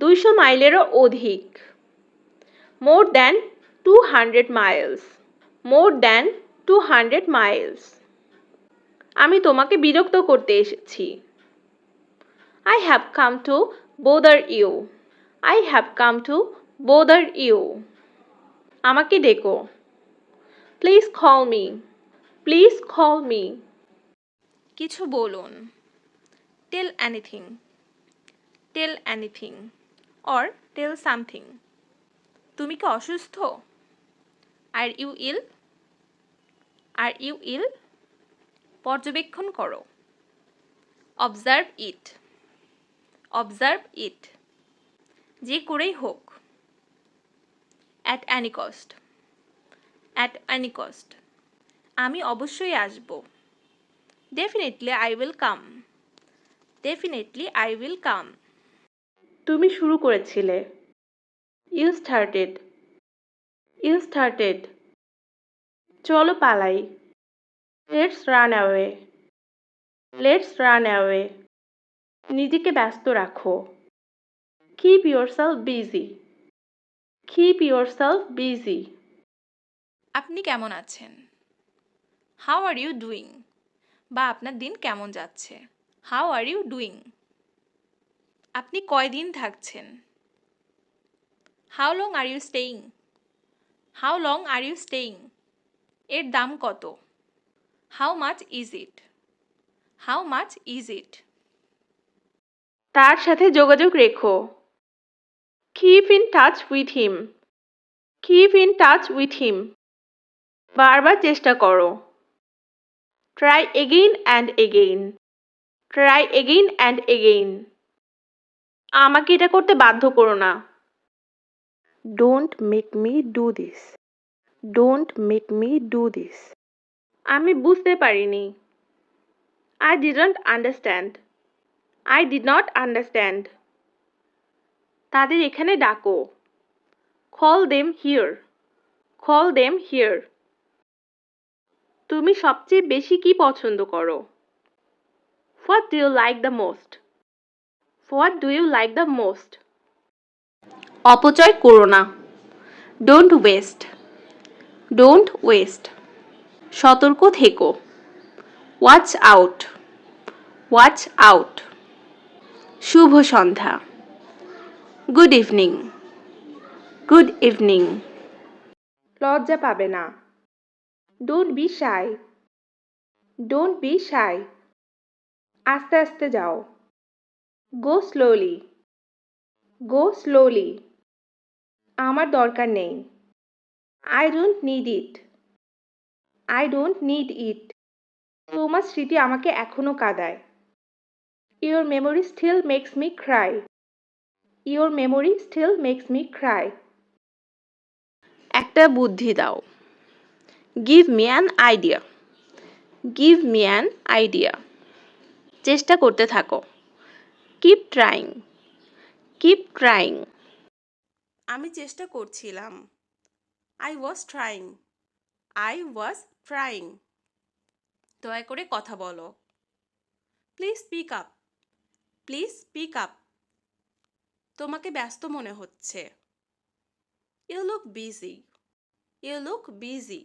দুইশো মাইলেরও অধিক। More than two hundred miles. More than two hundred miles. আমি তোমাকে বিরক্ত করতে এসেছি। I have come to bother you I have come to bother you আমাকে ডেকো। Please call me please call me কিছু বলুন। Tell anything tell anything or tell something তুমি কি অসুস্থ? Are you ill are you ইল পর্যবেক্ষণ করো। অবজার্ভ ইট observe ইট যে করেই হোক। At any cost at any cost আমি অবশ্যই আসব। Definitely I will come definitely I will come তুমি শুরু করেছিলে। ইউ স্টার্টেড ইউ স্টার্টেড চলো পালাই। Let's run away let's run away নিজেকে ব্যস্ত রাখো। Keep yourself busy keep yourself busy আপনি কেমন আছেন? হাউ আর ইউ ডুইং বা আপনার দিন কেমন যাচ্ছে? হাউ আর ইউ ডুইং আপনি কয়দিন থাকছেন? How long are you staying how long are you staying এর দাম কত? How much is it how much is it তার সাথে যোগাযোগ রেখো। Keep in touch with him keep in touch with him বারবার চেষ্টা করো। Try again and again try again and again আমাকে এটা করতে বাধ্য করো না। Don't make me do this don't make me do this আমি বুঝতে পারিনি। I didn't understand I did not understand তাদের এখানে ডাকো। Call them here call them here তুমি সবচেয়ে বেশি কি পছন্দ করো? What do you like the most what do you like the most অপচয় করো না। ডোন্ট ওয়েস্ট ডোন্ট ওয়েস্ট সতর্ক থেকো। ওয়াচ আউট ওয়াচ আউট শুভ সন্ধ্যা। গুড ইভিনিং গুড ইভিনিং লজ্জা পাবে না। Don't be shy don't be shy আস্তে আস্তে যাও। গো স্লোলি গো স্লোলি আমার দরকার নেই। I don't need it I don't need it তোমার স্মৃতি আমাকে এখনও কাঁদায়। Your memory still makes me cry your memory still makes me cry একটা বুদ্ধি দাও। Give me an idea give me an idea চেষ্টা করতে থাকো। কিপ ট্রাইং কিপ ট্রাইং আমি চেষ্টা করছিলাম। I was trying I was trying দয়া করে কথা বলো। Please speak up please speak up তোমাকে ব্যস্ত মনে হচ্ছে। You look busy you look busy